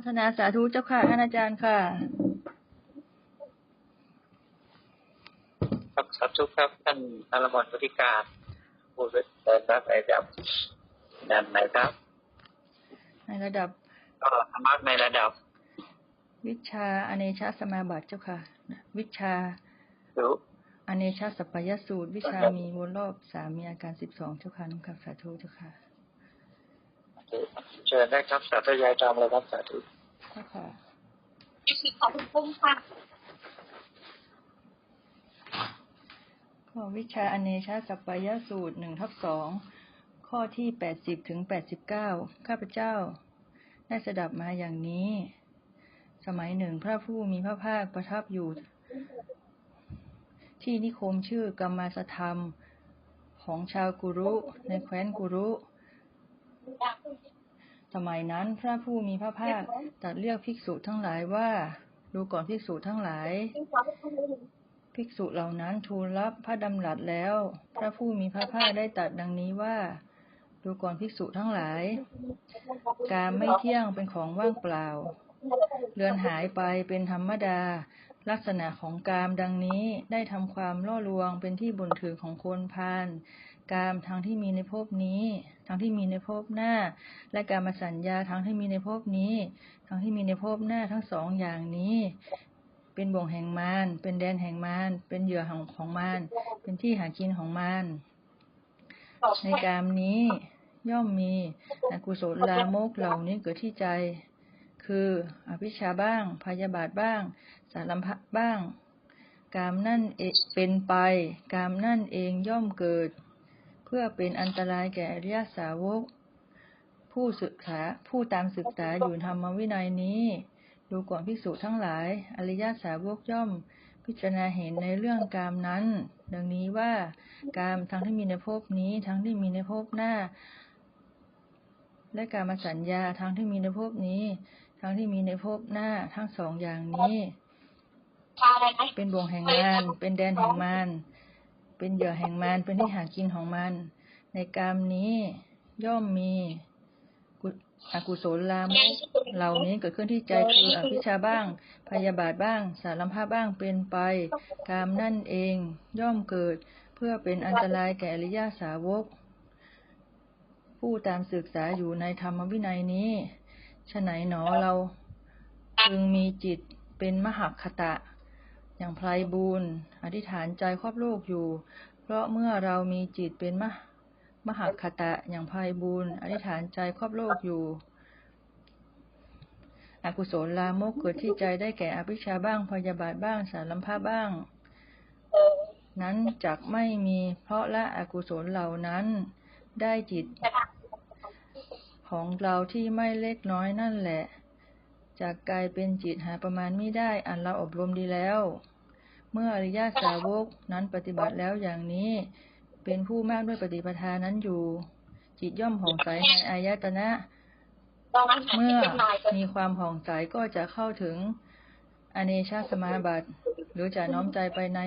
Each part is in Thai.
พัฒนาสาธุเจ้าค่ะท่านอาจารย์ค่ะ ครับสาธุครับท่านนารมนวุฒิการผู้เป็นเดินรับในระดับด้านไหนครับ ในระดับ ก็ธรรมะในระดับ วิชาอเนชาสมาบัติเจ้าค่ะ วิชารู้อเนชาสัพพยสูตร วิชามีวนรอบสามมีอาการสิบสองเจ้าค่ะน้องครับสาธุเจ้าค่ะ เชิญได้ครับสาธุยายจอมเลยครับสาธุเจ้าค่ะขอบคุณปุ้มค่ะข้อวิชาอเนชาสัพพยสูตรหนึ่งทับสองข้อที่แปดสิบถึงแปดสิบเก้าข้าพเจ้า ได้สดับมาอย่างนี้ สมัยหนึ่งพระผู้มีพระภาคประทับอยู่ที่นิคมชื่อกรรมาสธรรมของชาวกุรุในแคว้นกุรุ สมัยนั้นพระผู้มีพระภาคตรัดเรียกภิกษุทั้งหลายว่าดูก่อนภิกษุทั้งหลาย ภิกษุเหล่านั้นทูลรับพระดำรัสแล้ว พระผู้มีพระภาคได้ตรัสดังนี้ว่า ดูก่อนภิกษุทั้งหลาย การไม่เที่ยงเป็นของว่างเปล่าเลือนหายไปเป็นธรรมดา ลักษณะของกามดังนี้ได้ทำความล่อลวงเป็นที่บุญถือของคนพาลกามทางที่มีในภพนี้ทางที่มีในภพหน้า และการมาสัญญาทางที่มีในภพนี้ทางที่มีในภพหน้าทั้งสองอย่างนี้ เป็นบ่งแห่งมารเป็นแดนแห่งมารเป็นเหยื่อของของมารเป็นที่หากินของมารในกามนี้ย่อมมีอกุศลลามกเหล่านี้เกิดที่ใจ คืออภิชาบ้าง พยาบาทบ้าง สารัมภะบ้าง กามนั่นเองเป็นไป กามนั่นเองย่อมเกิด เพื่อเป็นอันตรายแก่อริยสาวก ผู้ศึกษาผู้ตามศึกษาอยู่ธรรมวินัยนี้ ดูก่อนภิกษุทั้งหลาย อริยสาวกย่อมพิจารณาเห็นในเรื่องกามนั้น ดังนี้ว่ากามทั้งที่มีในภพนี้ทั้งที่มีในภพหน้า และการมาสัญญาทั้งที่มีในภพนี้ ทั้งที่มีในภพหน้าทั้งสองอย่างนี้ เป็นบ่วงแห่งมารเป็นแดนแห่งมารเป็นเหยื่อแห่งมารเป็นที่หากินของมัน ในกามนี้ย่อมมีกุอกุศลลามกเหล่านี้เกิดขึ้นที่ใจคืออภิชาบ้าง พยาบาทบ้าง สารัมภะบ้างเป็นไปกามนั่นเองย่อมเกิดเพื่อเป็นอันตรายแก่อริยาสาวก ผู้ตามศึกษาอยู่ในธรรมวินัยนี้ฉะไหนหนอเราพึงมีจิตเป็นมหคตะ อย่างไพรบูรณ์อธิษฐานใจครอบโลกอยู่ เพราะเมื่อเรามีจิตเป็นมหมหคตะอย่างไพรบูรณ์อธิษฐานใจครอบโลกอยู่ อกุศลลามกเกิดที่ใจได้แก่อภิชาบ้างพยาบาทบ้างสารลัมภะบ้าง นั้นจักไม่มีเพราะละอกุศลเหล่านั้นได้จิตของเราที่ไม่เล็กน้อยนั่นแหละ จากกลายเป็นจิตหาประมาณไม่ได้ อันเราอบรมดีแล้ว เมื่ออริยสาวกนั้นปฏิบัติแล้วอย่างนี้เป็นผู้มากด้วยปฏิปทานั้นอยู่ จิตย่อมผ่องใสในอายตนะ เมื่อมีความผ่องใสก็จะเข้าถึงอเนชาสมาบัติ หรือจะน้อมใจไปใน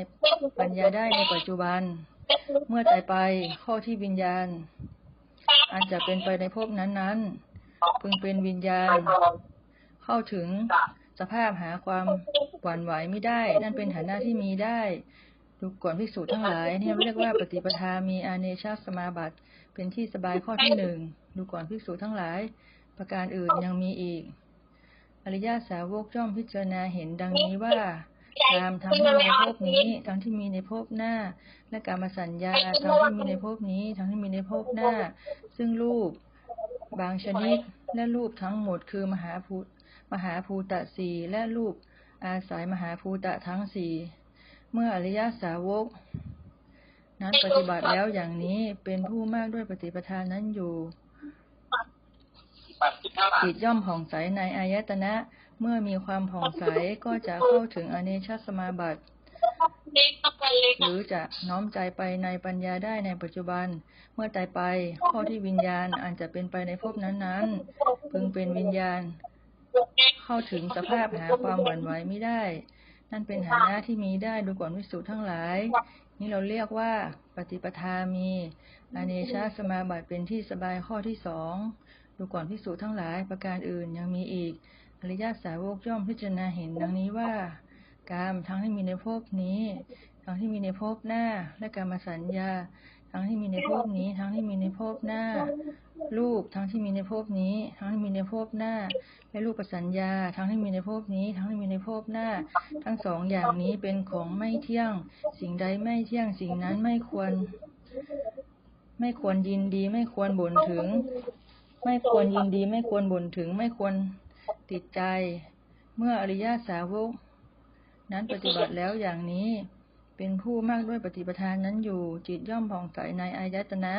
ปัญญาได้ในปัจจุบัน เมื่อตายไปข้อที่วิญญาณอันจะเป็นไปในภพนั้นๆพึงเป็นวิญญาณ เข้าถึงสภาพหาความ หวั่นไหวไม่ได้ นั่นเป็นฐานะที่มีได้ ดูก่อนภิกษุทั้งหลายเนี่ยเรียกว่าปฏิปทามีอาเนชาสมาบัติ เป็นที่สบายข้อที่หนึ่งดูก่อนภิกษุทั้งหลาย ประการอื่นยังมีอีก อริยาสาวกย่อมพิจารณาเห็นดังนี้ว่ากามทั้งที่มีในภพนี้ทั้งที่มีในภพหน้า และการมาสัญญาทั้งที่มีในภพนี้ ทั้งที่มีในภพหน้า ซึ่งรูปบางชนิดและรูปทั้งหมดคือมหาภูมหาภูตะสีและรูป อาศัยมหาภูตะทั้งสี่ เมื่ออริยสาวก นั้นปฏิบัติแล้วอย่างนี้เป็นผู้มากด้วยปฏิปทานนั้นอยู่จิตย่อมผ่องใสในอายตนะ เมื่อมีความผ่องใสก็จะเข้าถึงอเนชสมาบัติ หรือจะน้อมใจไปในปัญญาได้ในปัจจุบัน เมื่อตายไปข้อที่วิญญาณอันจะเป็นไปในภพนั้นๆพึงเป็นวิญญาณ เข้าถึงสภาพหาความหวั่นไหวไม่ได้ นั่นเป็นฐานะที่มีได้ดูก่อนวิสุทั้งหลาย นี่เราเรียกว่าปฏิปทามีอเนชาสมาบัติเป็นที่สบายข้อที่สองดูก่อนพิสูจทั้งหลายประการอื่นยังมีอีกอริยสาวกย่อมพิจารณาเห็นดังนี้ว่ากามทั้งที่มีในภพนี้ ทั้งที่มีในภพหน้า และกามสัญญา ทั้งที่มีในภพนี้ ทั้งที่มีในภพหน้า รูปทั้งที่มีในภพนี้ ทั้งที่มีในภพหน้า และรูประสัญญา ทั้งที่มีในภพนี้ ทั้งที่มีในภพหน้า ทั้งสองอย่างนี้เป็นของไม่เที่ยง สิ่งใดไม่เที่ยงสิ่งนั้นไม่ควร ไม่ควรยินดี ไม่ควรบ่นถึง ไม่ควรยินดี ไม่ควรบ่นถึง ไม่ควรติดใจ เมื่ออริยสาวก นั้นปฏิบัติแล้วอย่างนี้ เป็นผู้มากด้วยปฏิปทานนั้นอยู่ จิตย่อมผ่องใสในอายตนะ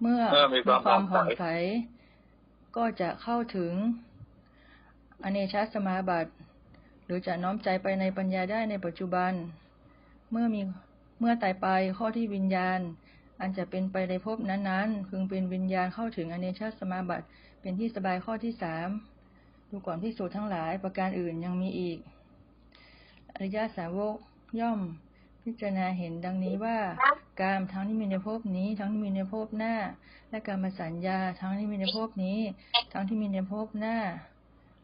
เมื่อมีความผ่องใส ก็จะเข้าถึง อเนชาสมาบัติ หรือจะน้อมใจไปในปัญญาได้ในปัจจุบัน เมื่อมีเมื่อตายไปข้อที่วิญญาณ อันจะเป็นไปในภพนั้นๆพึงเป็นวิญญาณเข้าถึงอเนชาสมาบัติ เป็นที่สบายข้อที่สามดูก่อนพิสูจน์ทั้งหลายประการอื่นยังมีอีก ริยสาวกย่อมพิจารณาเห็นดังนี้ว่า กามทั้งที่มีในภพนี้ ทั้งที่มีในภพหน้า และการมสัญญาทั้งที่มีในภพนี้ ทั้งที่มีในภพหน้า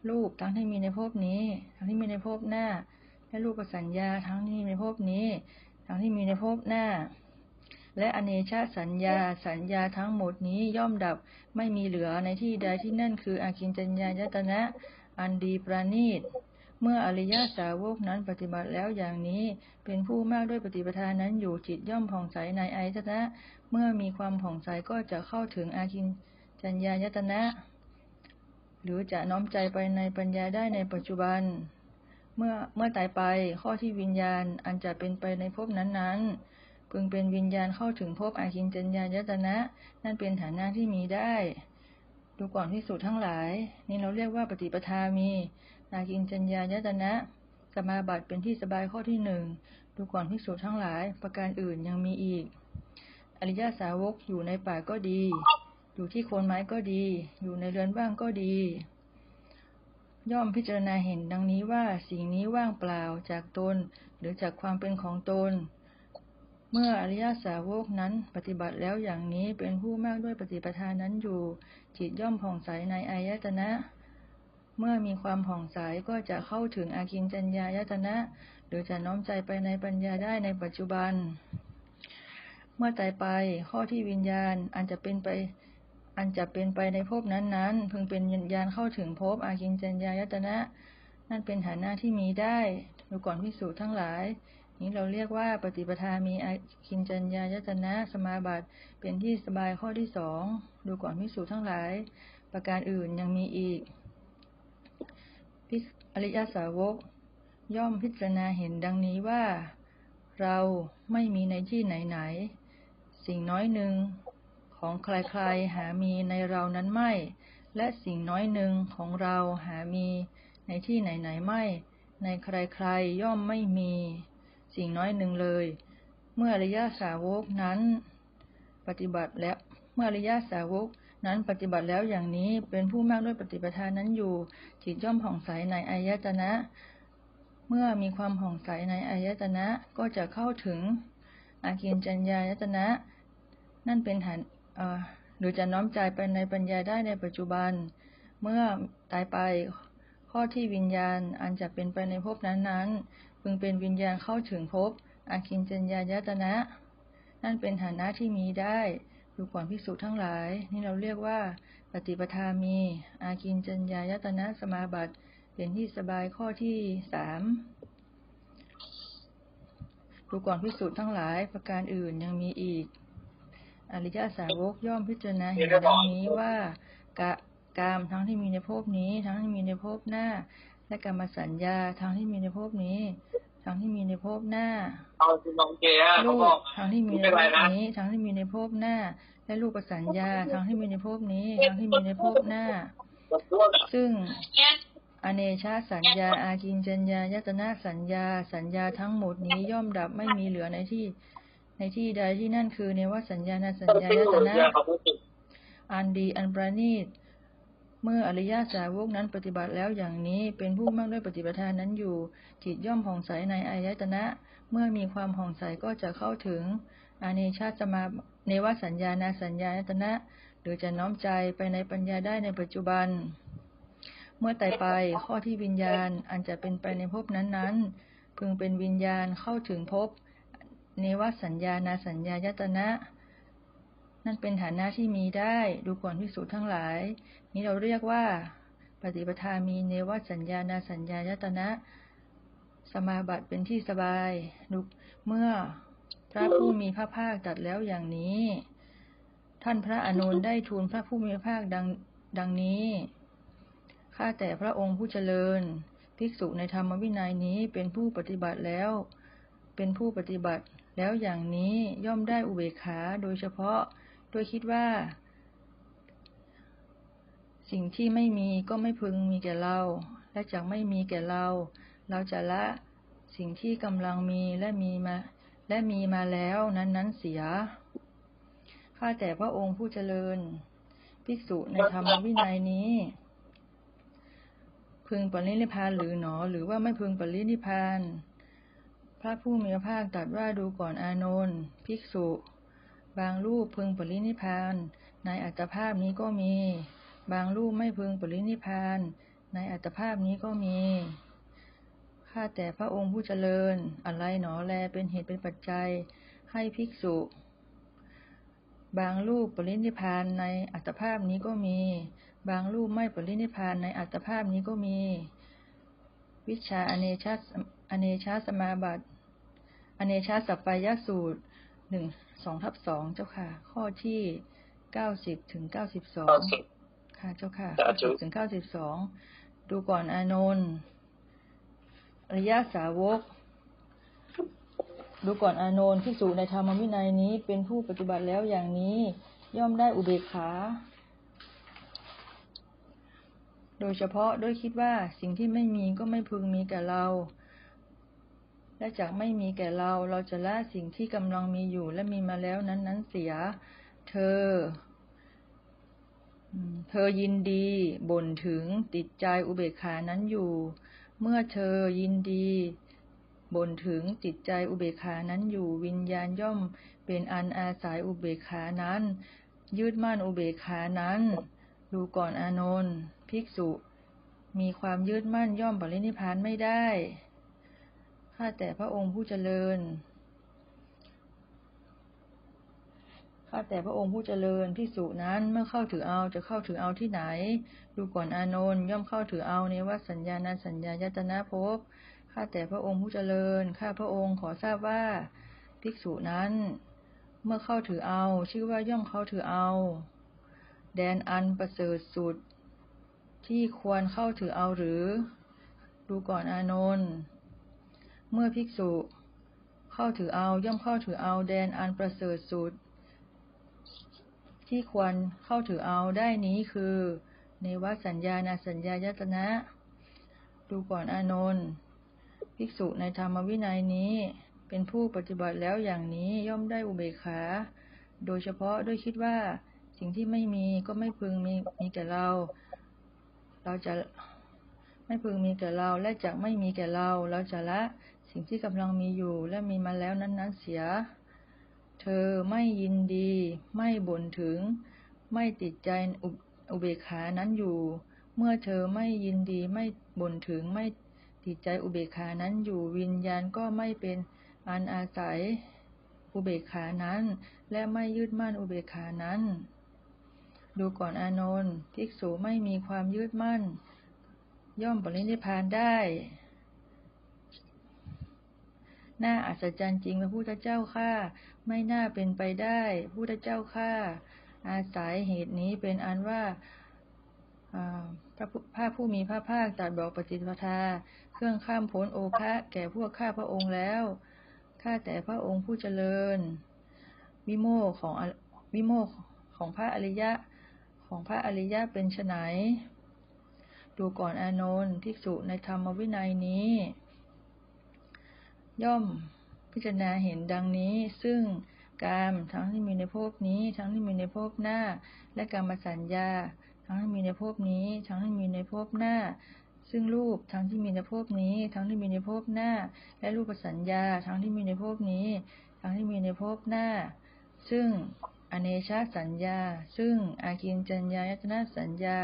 รูปทั้งที่มีในภพนี้ ทั้งที่มีในภพหน้า และรูปสัญญาทั้งที่มีในภพนี้ ทั้งที่มีในภพหน้า และอเนชาสัญญาสัญญาทั้งหมดนี้ย่อมดับไม่มีเหลือในที่ใดที่นั่นคืออากินจัญญายตนะ อันดีประณีต เมื่ออริยสาวกนั้นปฏิบัติแล้วอย่างนี้ เป็นผู้มากด้วยปฏิปทานนั้นอยู่จิตย่อมผ่องใสในอายตนะ เมื่อมีความผ่องใสก็จะเข้าถึงอากินจัญญายตนะ หรือจะน้อมใจไปในปัญญาได้ในปัจจุบัน เมื่อเมื่อตายไปข้อที่วิญญาณอันจะเป็นไปในภพนั้นๆ พึงเป็นวิญญาณเข้าถึงภพอาคินจัญญายตนะ นั่นเป็นฐานะที่มีได้ดูก่อนพิสูจน์ทั้งหลาย นี่เราเรียกว่าปฏิปทามี อากินจัญญายตนะสมาบัติเป็นที่สบายข้อที่หนึ่งดูก่อนพิสูจน์ทั้งหลาย ประการอื่นยังมีอีก อริยสาวกอยู่ในป่าก็ดี อยู่ที่โคนไม้ก็ดี อยู่ในเรือนบ้างก็ดี ย่อมพิจารณาเห็นดังนี้ว่าสิ่งนี้ว่างเปล่าจากตน หรือจากความเป็นของตน เมื่ออริยสาวกนั้นปฏิบัติแล้วอย่างนี้เป็นผู้มากด้วยปฏิปทานนั้นอยู่ จิตย่อมผ่องใสในอายตนะ เมื่อมีความผ่องใสก็จะเข้าถึงอากินจัญญายตนะ หรือจะน้อมใจไปในปัญญาได้ในปัจจุบัน เมื่อตายไปข้อที่วิญญาณอันจะเป็นไปอันจะเป็นไปในภพนั้นๆพึงเป็นวิญญาณเข้าถึงภพอากินจัญญายตนะ นั่นเป็นฐานะที่มีได้ดูก่อนพิสูจน์ทั้งหลาย นี้เราเรียกว่าปฏิปทามีอาคินจัญญายตนะสมาบัติเป็นที่สบายข้อที่สองดูก่อนพิสูจน์ทั้งหลาย ประการอื่นยังมีอีก อริยสาวก ย่อมพิจารณาเห็นดังนี้ว่า เราไม่มีในที่ไหนๆสิ่งน้อยหนึ่งของใครๆหามีในเรานั้นไม่ และสิ่งน้อยหนึ่งของเราหามีในที่ไหนๆไม่ ในใครๆย่อมไม่มี สิ่งน้อยหนึ่งเลย เมื่ออริยสาวกนั้น ปฏิบัติแล้วเมื่ออริยสาวก นั้นปฏิบัติแล้วอย่างนี้เป็นผู้มากด้วยปฏิปทานนั้นอยู่จิตย่อมผ่องใสในอายตนะ เมื่อมีความผ่องใสในอายตนะก็จะเข้าถึงอากินจัญญายตนะ นั่นเป็นฐานหรือจะน้อมใจไปในปัญญาได้ในปัจจุบัน เมื่อตายไปข้อที่วิญญาณอันจะเป็นไปในภพนั้นๆพึงเป็นวิญญาณเข้าถึงภพอาคินจัญญายตนะ นั่นเป็นฐานะที่มีได้ ดูก่อนภิกษุทั้งหลาย นี่เราเรียกว่า ปฏิปทามี อากินจัญญายตนะสมาบัติเป็นที่สบายข้อที่สามดูก่อนพิสูจน์ทั้งหลายประการอื่นยังมีอีก อริยสาวกย่อมพิจารณาเห็นดังนี้ว่ากะกามทั้งที่มีในภพนี้ ทั้งที่มีในภพหน้า และกรรมสัญญาทั้งที่มีในภพนี้ ทั้งที่มีในภพหน้าเอาคุณน้องเจอะเขารูบอปกทั้งที่มีในไม่เป็นภไรพนะนี้ทั้งที่มีในภพหน้า และรูปสัญญาทั้งที่มีในภพนี้ทั้งที่มีในภพหน้า ซึ่งเนี่ยอเนชาสัญญา อากินจัญญายตนะสัญญา สัญญาทั้งหมดนี้ย่อมดับไม่มีเหลือในที่ ในที่ใดที่นั่นคือในว่าสัญญาณสัญญายตนะอันดีอันประณีต เมื่ออริยสาวกนั้นปฏิบัติแล้วอย่างนี้เป็นผู้มากด้วยปฏิปทานนั้นอยู่ จิตย่อมผ่องใสในอายตนะ เมื่อมีความผ่องใสก็จะเข้าถึงอาเนชาสมาเนวสัญญานาสัญญายตนะ หรือจะน้อมใจไปในปัญญาได้ในปัจจุบัน เมื่อตายไปข้อที่วิญญาณอันจะเป็นไปในภพนั้นๆพึงเป็นวิญญาณเข้าถึงภพเนวสัญญานาสัญญายตนะ นั่นเป็นฐานะที่มีได้ดูก่อนพิสูจน์ทั้งหลาย นี้เราเรียกว่า ปฏิปทามีเนวสัญญานาสัญญายตนะ สมาบัติเป็นที่สบายดูเมื่อพระผู้มีพระภาคตัดแล้วอย่างนี้ ท่านพระอานนได้ทูลพระผู้มีพระภาคดังดังนี้ข้าแต่พระองค์ผู้เจริญ ภิกษุในธรรมวินัยนี้เป็นผู้ปฏิบัติแล้ว เป็นผู้ปฏิบัติแล้วอย่างนี้ย่อมได้อุเบกขาโดยเฉพาะ ดยคิดว่า สิ่งที่ไม่มีก็ไม่พึงมีแก่เรา และจะไม่มีแก่เรา เราจะละสิ่งที่กำลังมีและมีมา และมีมาแล้วนั้นๆเสีย ข้าแต่พระองค์ผู้เจริญ ภิกษุในธรรมวินัยนี้ พึงปรินิพพานหรือหนอ หรือว่าไม่พึงปรินิพพานพระผู้มีพระภาคตรัสว่าดูก่อนอานนท์ภิกษุางรูปพึงปรินิพานในอัตภาพนี้ก็มี บางรูปไม่พึงปรินิพานในอัตภาพนี้ก็มี ข้าแต่พระองค์ผู้เจริญ อะไรหนอแลเป็นเหตุเป็นปัจจัยให้ภิกษุ บางรูปปรินิพานในอัตภาพนี้ก็มี บางรูปไม่ปรินิพพานในอัตภาพนี้ก็มี วิชาอเนชาอเนชาสมาบัติอเนชาสัปปายสูตร หนึ่งสองทับสองเจ้าค่ะ ข้อที่เก้าสิบถึงเก้าสิบสองเก้าสิบค่ะเจ้าค่ะสาธุถึงเก้าสิบสองดูก่อนอานนท์อริยสาวก ดูก่อนอานนท์ที่สูในธรรมวินัยนี้เป็นผู้ปฏิบัติแล้วอย่างนี้ย่อมได้อุเบกขา โดยเฉพาะด้วยคิดว่าสิ่งที่ไม่มีก็ไม่พึงมีแก่เรา และจากไม่มีแก่เรา เราจะละสิ่งที่กำลังมีอยู่และมีมาแล้วนั้นนั้นเสีย เธอ เธอยินดีบ่นถึงติดใจอุเบกขานั้นอยู่ เมื่อเธอยินดีบ่นถึงติดใจอุเบกขานั้นอยู่วิญญาณย่อมเป็นอันอาศัยอุเบกขานั้น ยืดมั่นอุเบกขานั้น ดูก่อนอานนท์ภิกษุ มีความยืดมั่นย่อมปรินิพพานไม่ได้ ข้าแต่พระองค์ผู้เจริญ ข้าแต่พระองค์ผู้เจริญพิสุนั้นเมื่อเข้าถือเอาจะเข้าถือเอาที่ไหน ดูก่อนอานนท์ย่อมเข้าถือเอาในวัดสัญญาณสัญญายตนะภพข้าแต่พระองค์ผู้เจริญ ข้าพระองค์ขอทราบว่าภิกษุนั้น เมื่อเข้าถือเอา ชื่อว่าย่อมเข้าถือเอา แดนอันประเสริฐสุด ที่ควรเข้าถือเอาหรือ ดูก่อนอานนท์ เมื่อภิกษุ เข้าถือเอาย่อมเข้าถือเอาแดนอันประเสริฐสุด ที่ควรเข้าถือเอาได้นี้คือ ในวัดสัญญาณสัญญายตนะ ดูก่อนอานนท์ภิกษุในธรรมวินัยนี้เป็นผู้ปฏิบัติแล้วอย่างนี้ย่อมได้อุเบกขา โดยเฉพาะด้วยคิดว่าสิ่งที่ไม่มีก็ไม่พึงมีมีแก่เรา เราจะไม่พึงมีแก่เราและจะไม่มีแก่เรา เราจะละ สิ่งที่กำลังมีอยู่และมีมาแล้วนั้นๆเสีย เธอไม่ยินดี ไม่บ่นถึง ไม่ติดใจอุอุเบกขานั้นอยู่ เมื่อเธอไม่ยินดีไม่บ่นถึงไม่ติดใจอุเบกขานั้นอยู่วิญญาณก็ไม่เป็นอันอาศัยอุเบกขานั้น และไม่ยึดมั่นอุเบกขานั้น ดูก่อนอานนท์ภิกษุไม่มีความยึดมั่น ย่อมปรินิพพานได้ น่าอัศจรรย์จริงพระพุทธเจ้าข้าไม่น่าเป็นไปได้พุทธเจ้าข้าอาศัยเหตุนี้เป็นอันว่าพระผู้พระผู้มีพระภาคตรัสบอกปฏิปทา เครื่องข้ามพ้นโอคะแก่พวกข้าพระองค์แล้วข้าแต่พระองค์ผู้เจริญ วิโมกของวิโมกของพระอริยะของพระอริยะเป็นไฉนดูก่อนอานนท์ภิกษุในธรรมวินัยนี้ ย่อมพิจารณาเห็นดังนี้ ซึ่งกามทั้งที่มีในภพนี้ ทั้งที่มีในภพหน้า และกรรมสัญญา ทั้งที่มีในภพนี้ ทั้งที่มีในภพหน้า ซึ่งรูปทั้งที่มีในภพนี้ ทั้งที่มีในภพหน้า และรูปสัญญา ทั้งที่มีในภพนี้ ทั้งที่มีในภพหน้า ซึ่งอเนชาสัญญา ซึ่งอากินจัญญายตนะสัญญา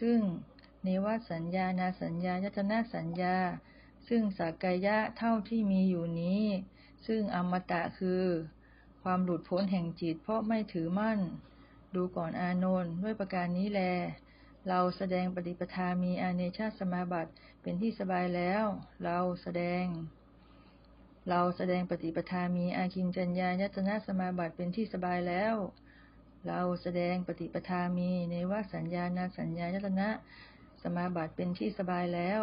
ซึ่งเนวสัญญา นาสัญญายตนะสัญญา ซึ่งสักกายะเท่าที่มีอยู่นี้ ซึ่งอมตะคือ ความหลุดพ้นแห่งจิตเพราะไม่ถือมั่น ดูก่อนอานนท์ด้วยประการนี้แล เราแสดงปฏิปทามีอาเนชาสมาบัติเป็นที่สบายแล้ว เราแสดง เราแสดงปฏิปทามีอาคินจัญญายตนะสมาบัติเป็นที่สบายแล้วเราแสดงปฏิปทามีในว่าสัญญานาสัญญายตนะ สมาบัติเป็นที่สบายแล้ว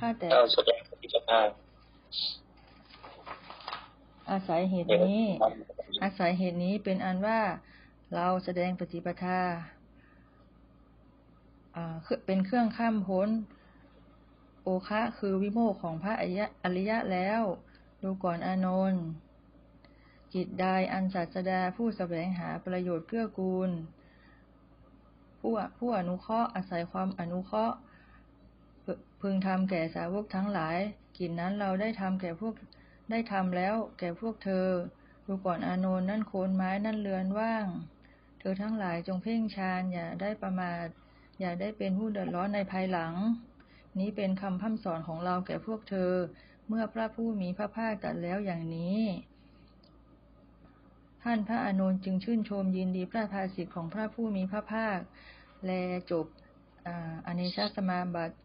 ข้าแต่เราแสดงปฏิปทาอาศัยเหตุนี้ อาศัยเหตุนี้เป็นอันว่าเราแสดงปฏิปทาอ่าคือเป็นเครื่องข้ามพ้น โอคะคือวิโมกข์ของพระอริยะอริยะแล้ว ดูก่อนอานนท์กิจใดอันศาสดาผู้แสวงหาประโยชน์เกื้อกูล ผู้ผู้อนุเคราะห์อาศัยความอนุเคราะห์ พึงทำแก่สาวกทั้งหลาย กิจนั้นเราได้ทำแก่พวกได้ทำแล้ว แก่พวกเธอ ดูก่อนอานนท์นั่นโคนไม้นั่นเรือนว่าง เธอทั้งหลายจงเพ่งฌานอย่าได้ประมาทอย่าได้เป็นผู้เดือดร้อนในภายหลัง นี้เป็นคำพร่ำสอนของเราแก่พวกเธอ เมื่อพระผู้มีพระภาคตรัดแล้วอย่างนี้ ท่านพระอานนท์จึงชื่นชมยินดีพระภาสิทธิ์ของพระผู้มีพระภาค แลจบออเนชาสมาบัติ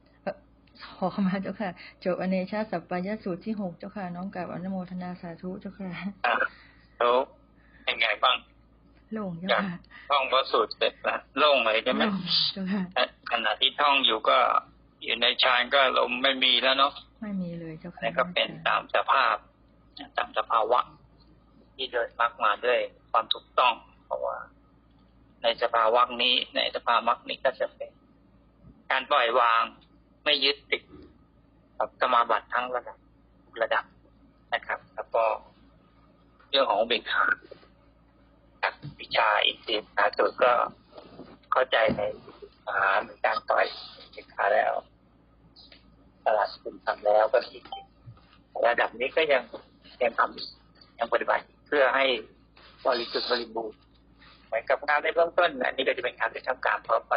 ขอเข้ามาเจ้าค่ะ จบอเนชาสัปปายสูตรที่หกเจ้าค่ะ น้องกราบอนุโมทนาสาธุเจ้าค่ะอะแล้วเป็นไงบ้างโล่งเจ้าจากค่ะท่องพระสูตรเสร็จแล้วโล่งเลยใช่ไหมโล่งเจ้าค่ะขณะที่ท่องอยู่ก็อยู่ในฌานก็ลมไม่มีแล้วเนาะไม่มีเลยเจ้าค่ะนั่นก็เป็นตามสภาพตามสภาวะ ที่เดินมักมาด้วยความถูกต้อง เพราะว่า ในสภาวะนี้ในสภาวะนี้ก็จะเป็นการปล่อยวาง ไม่ยึดติดกับสมาบัติทั้งระดับระดับนะครับ แล้วก็เรื่องของเบกขาจากวิชาอินทรีย์สาสุดก็เข้าใจในอาหารการต่อยเบกขาแล้วตลาดคุณทำแล้วก็อีกระดับนี้ก็ยังยังทำยังปฏิบัติเพื่อให้บริสุทธิ์บริบูรณ์เหมือนกับงานในเบื้องต้นอันนี้ก็จะเป็นงานที่ทำการพอไป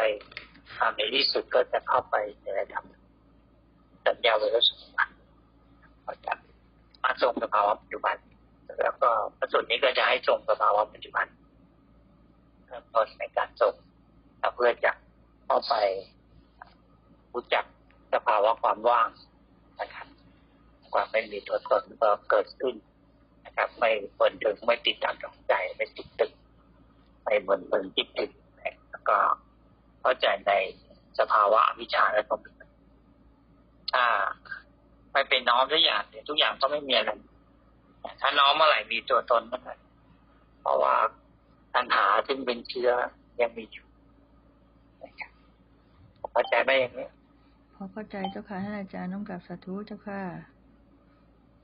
ทำในที่สุดก็จะเข้าไปในระดับ สัญญาไวรัสสมบัติก็จะมาทรงสภาวะปัจจุบัน แล้วก็พระสูตรนี้ก็จะให้ทรงสภาวะปัจจุบันเริ่มต้นในการทรงเพื่อจะเข้าไปรู้จักสภาวะความว่างนะครับความไม่มีตัวตนก็เกิดขึ้นนะครับ ไม่เปิดถึงไม่ติดตามดองใจไม่ติดตึกไม่เหมือนเมือนจิตติดแล้วก็เข้าใจในสภาวะวิชาและความเป็น ถ้าไม่เป็นน้อมทุกอย่างเนี่ยทุกอย่างก็ไม่มีอะไรถ้าน้อมเมื่อไหร่มีตัวตนเมื่อไหร่เพราะว่าปัญหาซึ่งเป็นเชื้อยังมีอยู่นะครับเข้าใจไหมอย่างนี้พอเข้าใจเจ้าค่ะท่านอาจารย์น้องกราบสาธุเจ้าค่ะ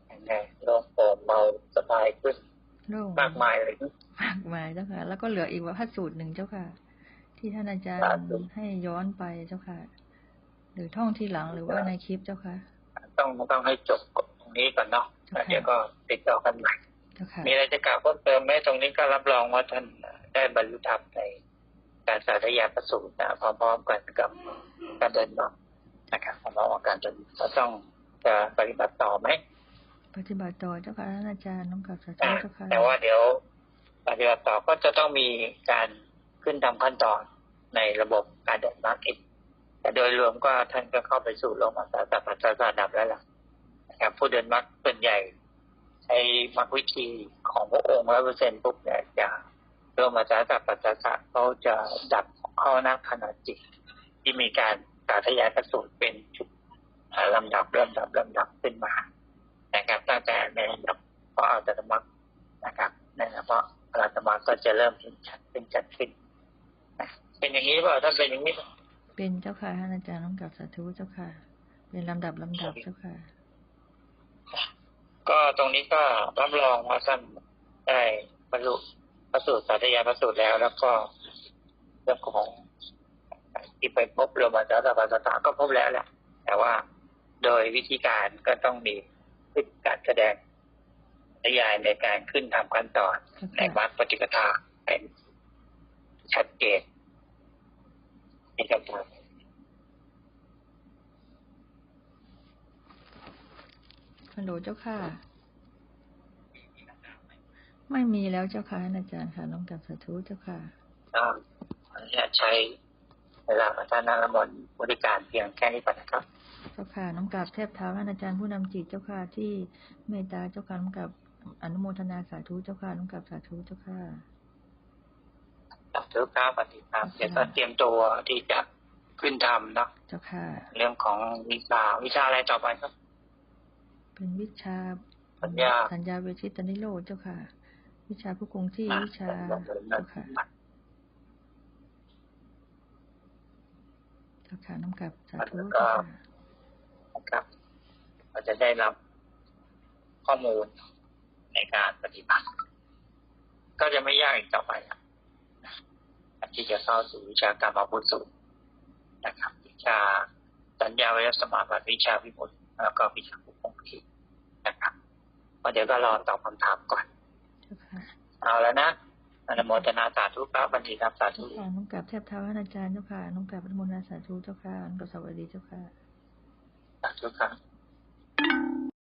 ยังไงโล่งโปร่งเบาสบายขึ้นโล่งมากมายเลยมากมายเจ้าค่ะ แล้วก็เหลืออีกว่าพระสูตรหนึ่งเจ้าค่ะ ที่ท่านอาจารสาย์ธุให้ย้อนไปเจ้าค่ะ หรือท่องที่หลังหรือว่าในคลิปเจ้าค่ะต้องต้องให้จบตรงนี้ก่อนเนาะแล้วเดี๋ยวก็ติดต่อกันใหม่เจ้าค่ะมีอะไรจะกล่าวเพิ่มเติมไหมตรงนี้ก็รับรองว่าท่านได้บรรลุธรรมในการสาธยายประสูตรนะพร้อมๆกันกับการเดินเนาะนะครับพร้อมๆกันการเดินก็ต้องจะปฏิบัติต่อไหมปฏิบัติต่อเจ้าค่ะท่านอาจารย์น้องกราบสาธุอ่าเจ้าค่ะแต่ว่าเดี๋ยวปฏิบัติต่อก็จะต้องมีการขึ้นทำขั้นตอนในระบบการเดินมาร์เก็ต แต่โดยรวมก็ท่านก็เข้าไปสู่โลมาสาสัพพัสสะดับแล้วล่ะนะครับผู้เดินมรรคส่วนใหญ่ใช้มรรควิธีของพระองค์ร้อยเปอร์เซ็นต์ปุ๊บเนี่ยจะโลมาสาสัพพัสสะเขาจะดับเข้าน้าขณะจิต ที่มีการสาธยายประสูตรเป็นจุดลำดับลำดับลำดับขึ้นมานะครับตั้งแต่ในลำดับพราะอัตมรรคนะครับนั่นเพราะอัตมรรคก็จะเริ่มเห็นชัดเป็นชัดขึ้นเป็นอย่างนี้เปล่าถ้าเป็นอย่างนี้ เปล่าเป็นเจ้าค่ะท่านอาจารย์น้องกราบสาธุเจ้าค่ะ เป็นลำดับลำดับเจ้าค่ะ ก็ตรงนี้ก็รับรองว่าท่านได้บรรลุพระสูตรสาธยายพระสูตรแล้ว แล้วก็เรื่องของที่ไปพบโรมาจารย์ปัสสตาก็พบแล้วแหละแต่ว่าโดยวิธีการก็ต้องมีพฤติการแสดงนิยายในการขึ้นทำขั้นตอนเจ้าในค่ะวัดปฏิปทาเป็นชัดเจน นี่ครับผมฮัลโหลเจ้าค่ะ ไม่มีแล้วเจ้าค่ะอาจารย์ค่ะน้องกับสาธุเจ้าค่ะก็ขออนุญาตใช้เวลาประทานนารมนบริการเพียงแค่นี้ก่อนนะครับ เจ้าค่ะน้องกับเทพเท้าอาจารย์ผู้นำจิตเจ้าค่ะที่เมตตาเจ้าค่ะน้องกับอนุโมทนาสาธุเจ้าค่ะน้องกับสาธุเจ้าค่ะ สาธุครับปฏิครับเดี๋ยวก็เตรียมตัวที่จะขึ้นทำเนาะเจ้าค่ะ เรื่องของวิชาวิชาอะไรต่อไปครับ เป็นวิชาสัญญาสัญญาเวชิตนิโรธเจ้าค่ะ วิชาผู้คงที่วิชาเจ้าค่ะเจ้าค่ะน้องกับสาธุเจ้าค่ะนะครับเราจะได้รับข้อมูลในการปฏิบัติ ก็จะไม่ยากอีกต่อไปครับ ที่จะเข้าสู่วิชากรรมพุทธสูตรนะครับ วิชาสัญญาวิสมาบัติวิชาวิมุตติแล้วก็วิชาผู้คงที่นะครับก็เดี๋ยวก็รอตอบคำถามก่อนเจ้าค่ะเอาแล้วนะอนุโมทนาสาธุครับบัณฑิตครับสาธุเจ้าค่ะน้องกับเทพเท้าอาจารย์เจ้าค่ะน้องกับอนุโมทนาสาธุเจ้าค่ะน้องกับสวัสดีเจ้าค่ะสาธุครับ